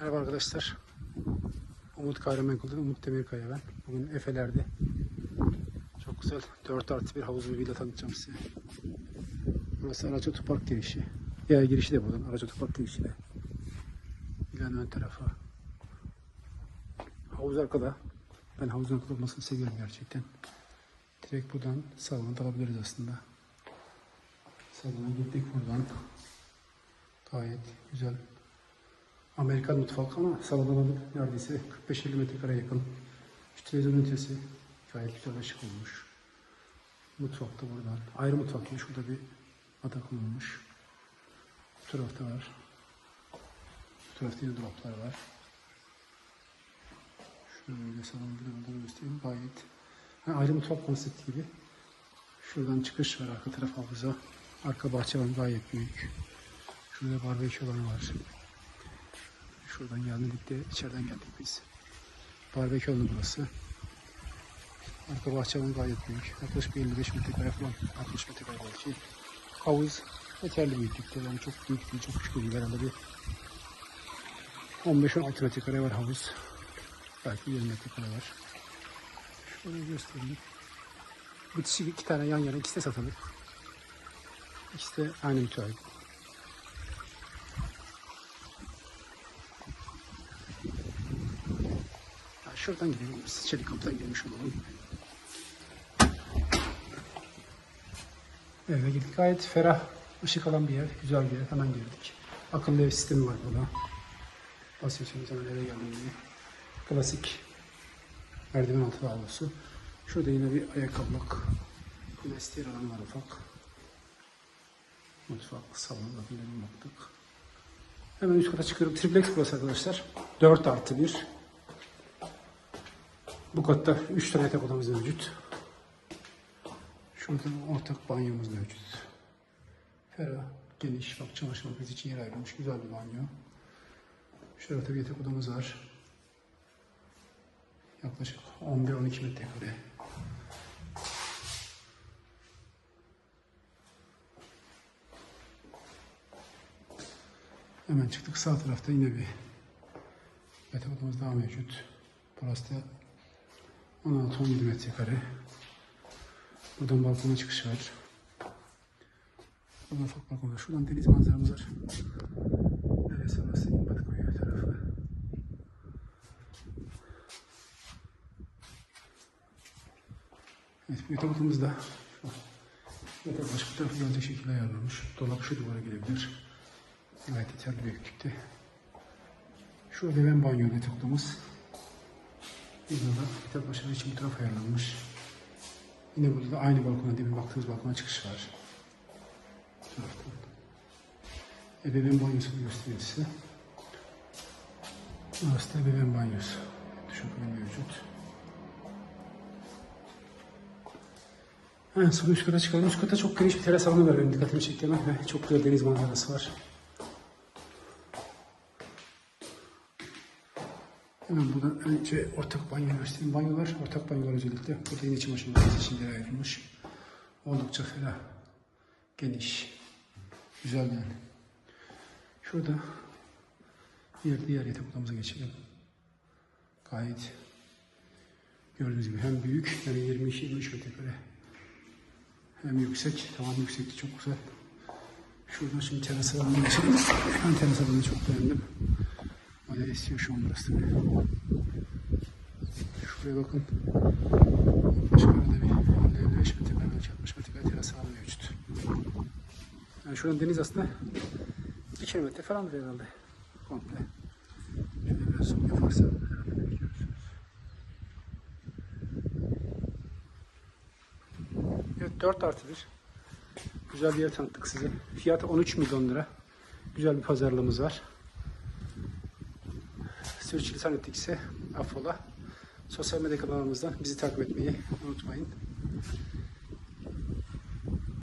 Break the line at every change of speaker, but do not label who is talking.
Merhaba arkadaşlar. Umut Kahramankul'da Umut Demirkaya ben. Bugün Efe'lerde. Çok güzel 4 artı bir havuz bir villa tanıtacağım size. Burası Araç Otopark girişi. Ya girişi de buradan. Araç Otopark girişi de. Villanın ön tarafı. Havuz arkada. Ben havuzun arkada olmasını seviyorum gerçekten. Direkt buradan salona dalabiliriz aslında. Salona gittik buradan. Gayet güzel Amerikan mutfak ama salonun neredeyse 45-50 metrekare yakın. Şu televizyon ünitesi gayet güzel ışık olmuş. Mutfak da buradan. Ayrı mutfak değil. Şurada bir ada konulmuş. Bu tarafta var. Bu tarafta yine dolaplar var. Şöyle salonu buradan göstereyim. Gayet ha, ayrı mutfak konsepti gibi. Şuradan çıkış var. Arka taraf havuza. Arka bahçe var. Gayet büyük. Şurada barbekü alanı var. Şuradan geldik de içeriden geldik biz. Barbekü alanı burası. Arka bahçe alanı gayet büyük. Yaklaşık bir 55 metrekare falan. 60 metrekare belki. Havuz yeterli büyüklükte. Yani çok büyük değil, çok küçük değil. Herhalde bir 15-16 metrekare var havuz. Belki 20 metrekare var. Şöyle göstereyim. Bitişik iki tane yan yana ikisi de satılık. İkisi de aynı müteahhit. Şuradan gidelim. Çelik kapıdan girmiş olalım. Eve gittik. Gayet ferah, ışık alan bir yer. Güzel bir yer. Hemen girdik. Akıllı ev sistemi var burada. Basıyorsunuz hemen eve geldiğinde. Klasik merdiven altı lavabosu. Şurada yine bir ayakkabılık. Yine ster alanı var ufak. Mutfak, salon, bakımlarına baktık. Hemen üst kata çıkıyorum. Triplex burası arkadaşlar. 4 artı 1. Bu katta 3 tane yatak odamız mevcut. Şurada ortak banyomuz mevcut. Ferah, geniş, bak çamaşır makinesi için yer ayrılmış. Güzel bir banyo. Şurada bir yatak odamız var. Yaklaşık 11-12 metrekare. Hemen çıktık. Sağ tarafta yine bir yatak odamız daha mevcut. Burası da 16-17 metrekare. Buradan balkona çıkış var. Buradan ufak balkon var. Şuradan deniz manzaramız var. Neresi orası? Batkoy tarafı. Evet, bu yatak odamız da yatak başka tarafı gelecek şekilde ayarlanmış. Dolap şu duvara gelebilir. Gayet yeterli büyüklükte. Şu ödeven banyo yatak. Da yatak başına için bir taraf ayarlanmış. Yine burada da aynı balkona, demin baktığımız balkona çıkış var. Bu. Ebeveyn banyosunu göstereyim size. Burası da ebeveyn banyosu. Duşakabin mevcut. En son üst kata çıkalım. Üst kata çok geniş bir teras alanı var. Benim dikkatimi çekti ve çok güzel deniz manzarası var. Hemen buradan önce ortak banyo göstereyim. Banyolar, ortak banyolar özellikle. Burada yine çamaşır makinesi için yer ayrılmış. Oldukça ferah, geniş, güzel yani. Şurada diğer, diğer yatak odamıza geçelim. Gayet gördüğünüz gibi hem büyük yani 22-23 metrekare hem yüksek, tavan yüksekliği çok güzel. Şuradan şimdi teras alanına geçelim. Ben teras alanını çok beğendim. Bayağı esiyor şu an burası. Şuraya bakın. Başka bir 55 metrekare, belki 60 metrekare teras alanı mevcut. Yani şuranın deniz aslında 2 kilometre falandır herhalde. Komple. Şöyle biraz soğuk yaparsa herhalde belki görürsünüz. Evet 4 artı 1. Güzel bir yer tanıttık size. Fiyatı 13 milyon lira. Güzel bir pazarlığımız var. Sürçülisan ettikse affola. Sosyal medya kanalımızdan bizi takip etmeyi unutmayın.